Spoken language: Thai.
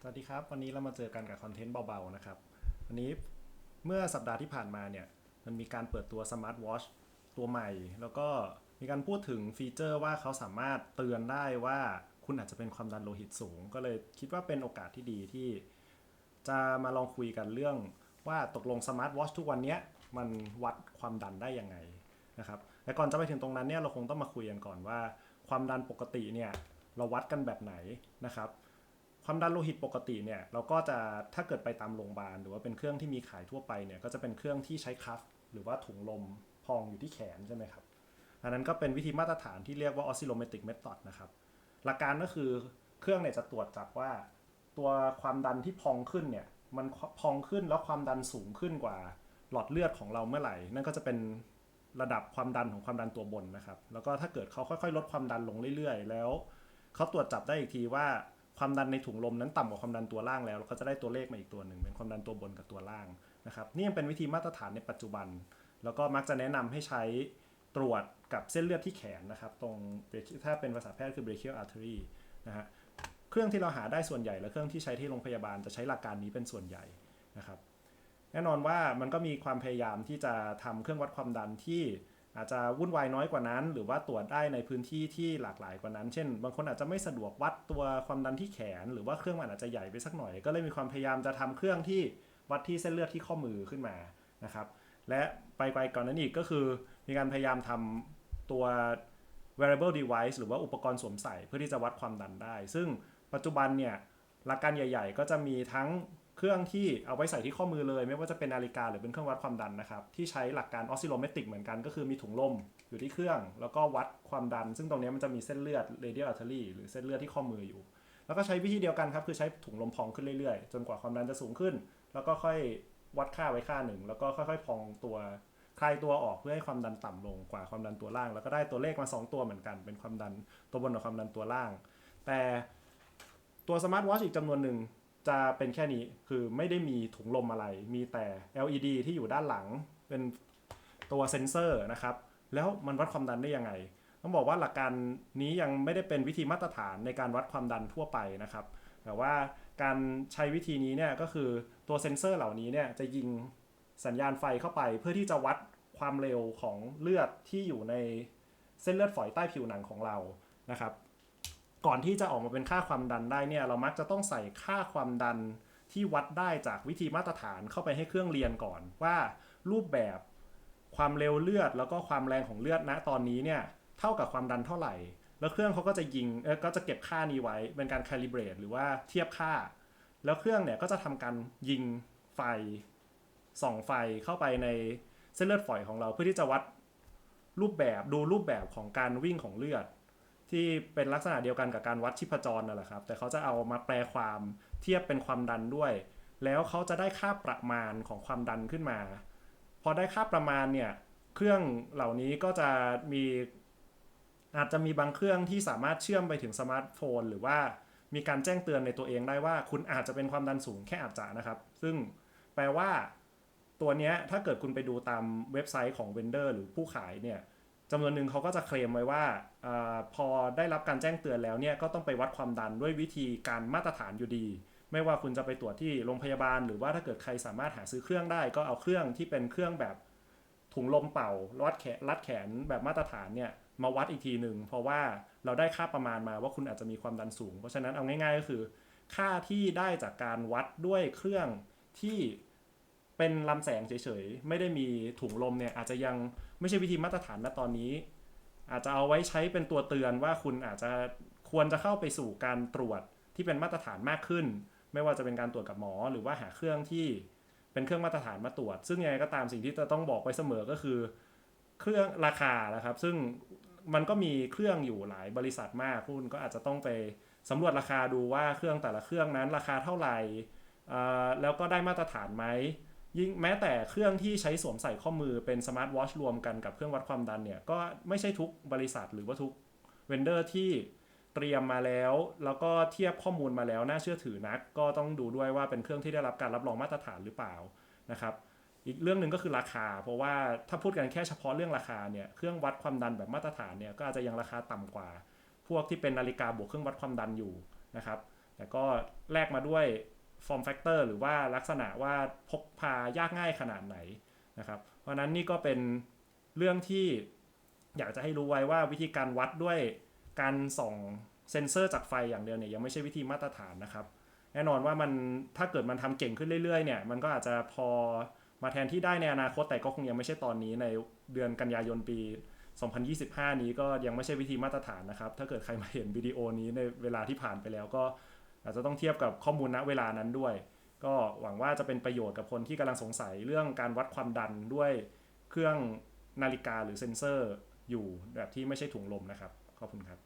สวัสดีครับ วันนี้เรามาเจอกันกับคอนเทนต์เบาๆนะครับ วันนี้เมื่อสัปดาห์ที่ผ่านมาเนี่ย มันมีการเปิดตัวสมาร์ทวอชตัวใหม่ แล้วก็มีการพูดถึงฟีเจอร์ว่าเขาสามารถเตือนได้ว่าคุณอาจจะเป็นความดันโลหิตสูง ก็เลยคิดว่าเป็นโอกาสที่ดีที่ จะมาลองคุยกันเรื่องว่าตกลงสมาร์ทวอชทุกวันนี้มันวัดความดันได้ยังไงนะครับแต่ก่อนจะไปถึงตรงนั้นเนี่ยเราคงต้องมาคุยกันก่อนว่า ความดันปกติเนี่ยเราวัดกันแบบไหนนะครับ ความดันโลหิตปกติเนี่ยเราก็จะถ้าเกิดไปตามโรงพยาบาลหรือว่าเป็นเครื่องที่มีขายทั่วไปเนี่ยก็จะเป็นเครื่องที่ใช้คัฟหรือว่าถุงลมพองอยู่ที่แขนใช่ไหมครับอันนั้นก็เป็นวิธีมาตรฐานที่เรียกว่า oscillometric method นะครับหลักการก็คือเครื่องเนี่ยจะตรวจจับว่าตัวความดันที่พองขึ้นเนี่ยมันพองขึ้นแล้วความดันสูงขึ้นกว่าหลอดเลือดของเราเมื่อไหร่ นั่นก็จะเป็นระดับความดันของความดันตัวบนนะครับ แล้วก็ถ้าเกิดเขาค่อยๆ ลดความดันลงเรื่อยๆ แล้วเขาตรวจจับได้อีกทีว่า ความดันในถุงลมนั้นต่ำกว่าความดันตัวล่างแล้วเขาจะได้ตัวเลขมาอีกตัวหนึ่งเป็นความดันตัวบนกับตัวล่างนะครับนี่ยังเป็นวิธีมาตรฐานในปัจจุบัน แล้วก็มักจะแนะนำให้ใช้ตรวจกับเส้นเลือดที่แขนนะครับ ตรงถ้าเป็นภาษาแพทย์คือ brachial artery นะฮะเครื่องที่เราหาได้ส่วนใหญ่และเครื่องที่ใช้ที่โรงพยาบาลจะใช้หลักการนี้เป็นส่วนใหญ่นะครับ แน่นอนว่ามันก็มีความพยายามที่จะทำเครื่องวัดความดันที่ อาจจะวุ่นวายน้อยกว่านั้น หรือว่าตรวจได้ในพื้นที่ที่หลากหลายกว่านั้น เช่น บางคนอาจจะไม่สะดวกวัดตัวความดันที่แขน หรือว่าเครื่องมันอาจจะใหญ่ไปสักหน่อย ก็เลยมีความพยายามจะทำเครื่องที่วัดที่เส้นเลือดที่ข้อมือขึ้นมานะครับ และไปไกลก่อนนั้นอีกก็คือ มีการพยายามทำตัว wearable device หรือว่าอุปกรณ์สวมใส่เพื่อที่จะวัดความดันได้ ซึ่งปัจจุบันเนี่ยหลักการใหญ่ ๆ ก็จะมีทั้ง เครื่องที่เอาไว้ใส่ที่ข้อมือเลย ไม่ว่าจะเป็นนาฬิกาหรือเป็นเครื่องวัดความดันนะครับ ที่ใช้หลักการ oscillometric เหมือนกันก็คือมีถุงลมอยู่ที่เครื่อง แล้วก็วัดความดัน ซึ่งตรงนี้มันจะมีเส้นเลือด radial artery หรือเส้นเลือดที่ข้อมืออยู่ แล้วก็ใช้วิธีเดียวกันครับคือใช้ถุงลมพองขึ้นเรื่อยๆ จนกว่าความดันจะสูงขึ้น แล้วก็ค่อยวัดค่าไว้ค่าหนึ่งแล้วก็ค่อยๆ พองตัวคลายตัวออกเพื่อให้ความดันต่ำลงกว่าความดันตัวล่าง แล้วก็ได้ตัวเลขมา 2 ตัวเหมือนกัน เป็นความดันตัวบนกับความดันตัวล่าง แต่ตัวสมาร์ทวอชอีกจำนวนหนึ่ง จะเป็นแค่นี้คือไม่ได้มีถุงลมอะไร มีแต่ LED ที่อยู่ด้านหลังเป็นตัวเซ็นเซอร์นะครับ แล้วมันวัดความดันได้ยังไง ต้องบอกว่าหลักการนี้ยังไม่ได้เป็นวิธีมาตรฐานในการวัดความดันทั่วไปนะครับ แต่ว่าการใช้วิธีนี้เนี่ยก็คือตัวเซ็นเซอร์เหล่านี้เนี่ยจะยิงสัญญาณไฟเข้าไป เพื่อที่จะวัดความเร็วของเลือดที่อยู่ในเส้นเลือดฝอยใต้ผิวหนังของเรานะครับ ก่อนที่จะออกมาเป็นค่าความดันได้เนี่ยเรามักจะต้องใส่ค่าความดันที่วัดได้จากวิธีมาตรฐานเข้าไปให้เครื่องเรียนก่อนว่ารูปแบบความเร็วเลือดแล้วก็ความแรงของเลือดณตอนนี้เนี่ยเท่ากับความดันเท่าไหร่ แล้วเครื่องเขาก็จะยิงเออก็จะเก็บค่านี้ไว้เป็นการ calibrate หรือว่าเทียบค่า แล้วเครื่องเนี่ยก็จะทำการยิงไฟส่องไฟเข้าไปในเส้นเลือดฝอยของเราเพื่อที่จะวัดรูปแบบดูรูปแบบของการวิ่งของเลือด ที่เป็นลักษณะเดียวกันกับการวัดชีพจรนั่นแหละครับ แต่เขาจะเอามาแปลความเทียบเป็นความดันด้วย แล้วเขาจะได้ค่าประมาณของความดันขึ้นมา พอได้ค่าประมาณเนี่ยเครื่องเหล่านี้ก็จะมีอาจจะมีบางเครื่องที่สามารถเชื่อมไปถึงสมาร์ทโฟน หรือว่ามีการแจ้งเตือนในตัวเองได้ว่า คุณอาจจะเป็นความดันสูงแค่อาจจะนะครับ ซึ่งแปลว่าตัวนี้ถ้าเกิดคุณไปดูตามเว็บไซต์ของเวนเดอร์หรือผู้ขายเนี่ย จำนวนหนึ่งเขาก็จะเคลมไว้ว่าอพอได้รับการแจ้งเตือนแล้วเนี่ยก็ต้องไปวัดความดันด้วยวิธีการมาตรฐานอยู่ดี ไม่ว่าคุณจะไปตรวจที่โรงพยาบาล หรือว่าถ้าเกิดใครสามารถหาซื้อเครื่องได้ ก็เอาเครื่องที่เป็นเครื่องแบบถุงลมเป่ารัดแขนรัดแขนแบบมาตรฐานเนี่ยมาวัดอีกทีหนึ่งเพราะว่าเราได้ค่าประมาณมาว่าคุณอาจจะมีความดันสูง เพราะฉะนั้นเอาง่าย ๆ ก็คือ ค่าที่ได้จากการวัดด้วยเครื่องที่ เป็นลำแสงเฉยๆ ไม่ได้มีถุงลมเนี่ยอาจจะยังไม่ใช่วิธีมาตรฐานณตอนนี้ อาจจะเอาไว้ใช้เป็นตัวเตือนว่าคุณอาจจะควรจะเข้าไปสู่การตรวจที่เป็นมาตรฐานมากขึ้น ไม่ว่าจะเป็นการตรวจกับหมอ หรือว่าหาเครื่องที่เป็นเครื่องมาตรฐานมาตรวจ ซึ่งยังไงก็ตามสิ่งที่จะต้องบอกไว้เสมอก็คือ เครื่องราคานะครับ ซึ่งมันก็มีเครื่องอยู่หลายบริษัทมากคุณก็อาจจะต้องไปสำรวจราคาดูว่าเครื่องแต่ละเครื่องนั้นราคาเท่าไหร่แล้วก็ได้มาตรฐานไหม ยิ่งแม้แต่เครื่องที่ใช้สวมใส่ข้อมือเป็นสมาร์ทวอชรวมกันกับเครื่องวัดความดันเนี่ย ก็ไม่ใช่ทุกบริษัทหรือว่าทุกเวนเดอร์ที่เตรียมมาแล้ว แล้วก็เทียบข้อมูลมาแล้วน่าเชื่อถือนัก ก็ต้องดูด้วยว่าเป็นเครื่องที่ได้รับการรับรองมาตรฐานหรือเปล่านะครับอีกเรื่องหนึ่งก็คือราคา เพราะว่าถ้าพูดกันแค่เฉพาะเรื่องราคาเนี่ยเครื่องวัดความดันแบบมาตรฐานเนี่ยก็อาจจะยังราคาต่ำกว่า พวกที่เป็นนาฬิกาบวกเครื่องวัดความดันอยู่นะครับแต่ก็แลกมาด้วย form factor หรือว่าลักษณะว่าพกพายากง่ายขนาดไหนนะครับ เพราะนั้นนี่ก็เป็นเรื่องที่อยากจะให้รู้ไว้ว่าวิธีการวัดด้วยการส่องเซนเซอร์จากไฟอย่างเดียวเนี่ยยังไม่ใช่วิธีมาตรฐานนะครับ แน่นอนว่ามันถ้าเกิดมันทำเก่งขึ้นเรื่อยๆเนี่ยมันก็อาจจะพอมาแทนที่ได้ในอนาคตแต่ก็คงยังไม่ใช่ตอนนี้ในเดือนกันยายนปี 2025 นี้ก็ยังไม่ใช่วิธีมาตรฐานนะครับ ถ้าเกิดใครมาเห็นวิดีโอนี้ในเวลาที่ผ่านไปแล้วก็ อาจจะต้องเทียบกับข้อมูลณเวลานั้นด้วย ก็หวังว่าจะเป็นประโยชน์กับคนที่กำลังสงสัยเรื่องการวัดความดันด้วยเครื่องนาฬิกาหรือเซ็นเซอร์อยู่แบบที่ไม่ใช่ถุงลมนะครับ ขอบคุณครับ